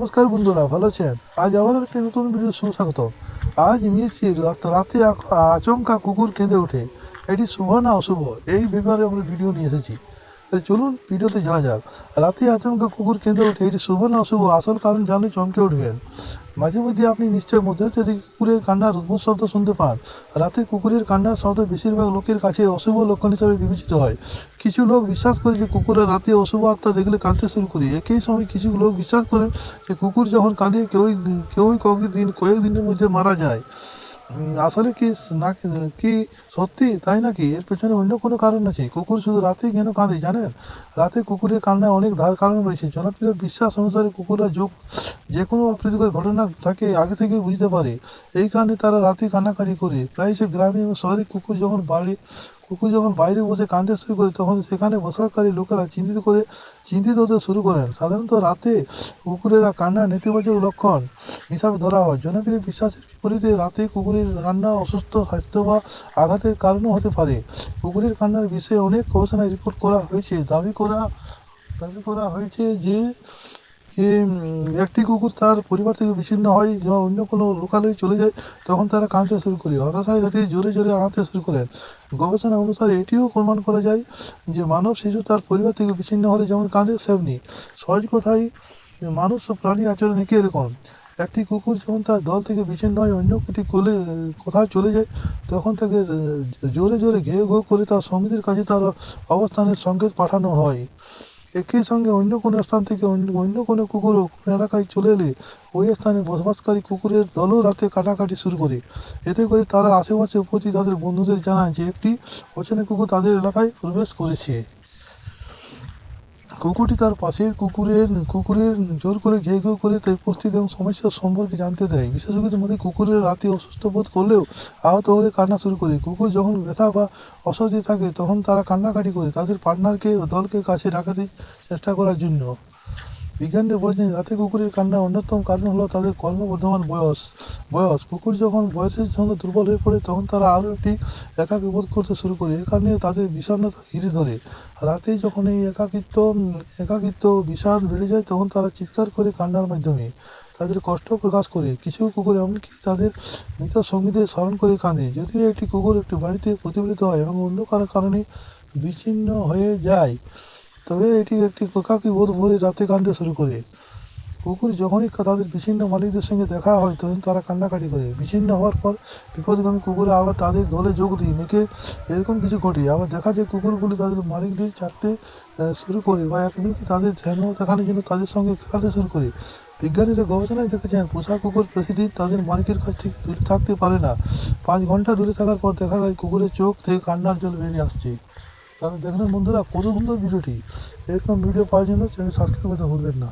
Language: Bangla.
নমস্কার বন্ধুরা, ভালো আছেন? আজ আবার একটি নতুন ভিডিও সুস্বাগত। আজ এসেছি রাতে আচমকা কুকুর কেঁদে ওঠে। এটি শুভ না অশুভ? এই ব্যাপারে আমরা ভিডিও নিয়ে এসেছি। তাই চলুন, ভিডিওতে যাওয়া যাক। রাতে আচমকা কুকুর কেঁদে ওঠে। এটি শুভ না অশুভ, আসল কারণ জানলে চমকে উঠবেন। মাঝে মধ্যে আপনি নিশ্চয় মধ্যরাতে কুকুরের কান্নার উদ্ভুত শব্দ শুনতে পান। রাতে কুকুরের কান্নার শব্দ বেশিরভাগ লোকের কাছে অশুভ লক্ষণ হিসাবে বিবেচিত হয়। কিছু লোক বিশ্বাস করে যে কুকুরের রাতে অশুভ আত্মা দেখলে কাঁদতে শুরু করে। একই সময় কিছু লোক বিশ্বাস করেন যে কুকুর যখন কাঁদে, কেউই কেউই কয়েকদিন কয়েকদিনের মধ্যে মারা যায়। আসলে কি না, কি সত্যি তাই নাকি? এর পেছনে অন্য কোনো কারণ আছে? কুকুর শুধু রাতেই কেন কাঁদে, জানেন? রাতে কুকুরের কান্নায় অনেক ধার কারণ রয়েছে। জনপ্রিয় বিশ্বাস অনুসারে কুকুররা যোগ, যে কোনো অপ্রীতিকর ঘটনা থাকে, আগে থেকে বুঝতে পারে। এই কারণে তারা রাতে কান্নাকাটি করে। প্রায়শই গ্রামে এবং শহরে কুকুর যখন বাড়ি, কুকুর যখন বাইরে বসে কাঁদতে শুরু করে, তখন সেখানে বসবাসকারী লোকেরা চিন্তিত করে, চিন্তিত হতে শুরু করেন। সাধারণত রাতে কুকুরেরা কান্না নেতিবাচক লক্ষণ হিসাবে ধরা হয়। জনপ্রিয় বিশ্বাসের বিপরীতে রাতে কুকুরের কান্না, অসুস্থ, স্বাস্থ্য বা আঘাতের কারণও হতে পারে। কুকুরের কান্নার বিষয়ে অনেক গবেষণায় রিপোর্ট করা হয়েছে। দাবি করা দাবি করা হয়েছে যে যে একটি কুকুর তার পরিবার থেকে বিচ্ছিন্ন হয় বা অন্য কোনো লোকালয়ে চলে যায়, তখন তারা কাঁদতে শুরু করে। হতাশায় রাতে জোরে জোরে আঁকতে শুরু করেন। গবেষণা অনুসারে এটিও প্রমাণ করা যায় যে মানব শিশু তার পরিবার থেকে বিচ্ছিন্ন হলে যেমন কাঁদে, সেমনি সহজ কথায় মানুষ ও প্রাণী আচরণ একই রকম। একটি কুকুর যখন তার দল থেকে বিচ্ছিন্ন হয় অন্য একটি কোলে কোথাও চলে যায়, তখন তাকে জোরে জোরে ঘেউ ঘেউ করে তার সঙ্গীদের কাছে তার অবস্থানের সংকেত পাঠানো হয়। একই সঙ্গে অন্য কোনো স্থান থেকে অন্য কোনো কুকুর কোনো এলাকায় চলে এলে ওই স্থানে বসবাসকারী কুকুরের দলও রাতে কাটাকাটি শুরু করে। এতে করে তারা আশেপাশে উপস্থিত তাদের বন্ধুদের জানায় যে একটি অচেনা কুকুর তাদের এলাকায় প্রবেশ করেছে। কুকুরটি তার পাশের কুকুরের কুকুরের জোর করে ঘেউ ঘেউ করে তার উপস্থিতি এবং সমস্যার সম্পর্কে জানতে দেয়। বিশেষজ্ঞদের মধ্যে কুকুরের রাতে অসুস্থ বোধ করলেও আহত হলে কান্না শুরু করে। কুকুর যখন ব্যথা বা অস্বস্তি থাকে, তখন তারা কান্নাকাটি করে। তাদের পার্টনারকে, দলকে কাছে রাখাতে চেষ্টা করার জন্য। বিজ্ঞানীরা বলছেন, রাতে কুকুরের কান্নার অন্যতম কারণ হলো তাদের কর্মবর্ধমান বয়স। বয়স, কুকুর যখন বয়সের সঙ্গে দুর্বল হয়ে পড়ে, তখন তারা আরও একটি একাকী বোধ করতে শুরু করে। এ কারণে তাদের বিষণ্ণতা ঘিরে ধরে। রাতে যখন এই একাকিত্ব একাকিত্ব বিষাদ বেড়ে যায়, তখন তারা চিৎকার করে কান্নার মাধ্যমে তাদের কষ্ট প্রকাশ করে। কিছু কুকুর এমনকি তাদের মৃত সঙ্গীদের স্মরণ করে কাঁদে। যদিও একটি কুকুর একটি বাড়িতে প্রতিফলিত হয় এবং অন্য কারও কারণে বিচ্ছিন্ন হয়ে যায়। তবে এটি একটি একাকী বোধ ভরে রাতে কাঁদতে শুরু করে। কুকুর যখনই তাদের বিচ্ছিন্ন মালিকদের সঙ্গে দেখা হয়, তখন তারা কান্নাকাটি করে। বিচ্ছিন্ন হওয়ার পর বিপদগামী কুকুরে আবার তাদের দলে যোগ দিয়ে মেকে এরকম কিছু ঘটে। আবার দেখা যায় কুকুরগুলি তাদের মালিকদের ছাড়তে শুরু করে বা এমনকি তাদের ধ্যান দেখানোর জন্য তাদের সঙ্গে খেলাতে শুরু করে। বিজ্ঞানীরা গবেষণায় দেখেছেন, পোষা কুকুর প্রতিদিন তাদের মালিকের কাছ থেকে দূরে থাকতে পারে না। পাঁচ ঘণ্টা দূরে থাকার পর দেখা যায় কুকুরের চোখ থেকে কান্নার জল বেরিয়ে আসছে। তাহলে দেখলেন বন্ধুরা কত সুন্দর ভিডিওটি। এরকম ভিডিও পাওয়ার জন্য চ্যানেল সাবস্ক্রাইব করতে ভুলবেন না।